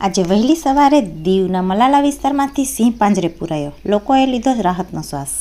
આજે વહેલી સવારે દીવના મલાલા વિસ્તારમાંથી સિંહ પાંજરે પુરાયો. લોકોએ લીધો રાહતનો શ્વાસ.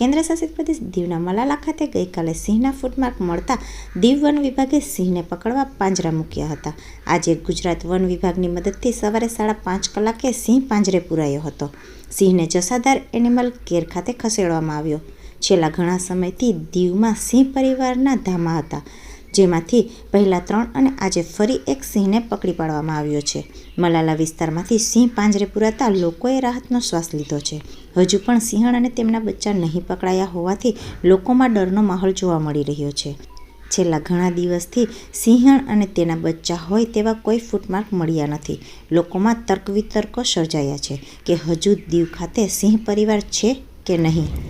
કેન્દ્ર શાસિત પ્રદેશ દીવના મલાલા ખાતે ગઈકાલે સિંહના ફૂટમાર્ક મળતા દીવ વન વિભાગે સિંહને પકડવા પાંજરા મૂક્યા હતા. આજે ગુજરાત વન વિભાગની મદદથી સવારે સાડા પાંચ કલાકે સિંહ પાંજરે પુરાયો હતો. સિંહને જસાદાર એનિમલ કેર ખાતે ખસેડવામાં આવ્યો. છેલ્લા ઘણા સમયથી દીવમાં સિંહ પરિવારના ધામા હતા. જેમાંથી પહેલા ત્રણ અને આજે ફરી એક સિંહને પકડી પાડવામાં આવ્યો છે. મલાલા વિસ્તારમાંથી સિંહ પાંજરે પુરાતા લોકોએ રાહતનો શ્વાસ લીધો છે. હજુ પણ સિંહણ અને તેમના બચ્ચા નહીં પકડાયા હોવાથી લોકોમાં ડરનો માહોલ જોવા મળી રહ્યો છે. છેલ્લા ઘણા દિવસથી સિંહણ અને તેના બચ્ચા હોય તેવા કોઈ ફૂટમાર્ક મળ્યા નથી. લોકોમાં તર્ક વિતર્કો સર્જાયા છે કે હજુ દીવ ખાતે સિંહ પરિવાર છે કે નહીં?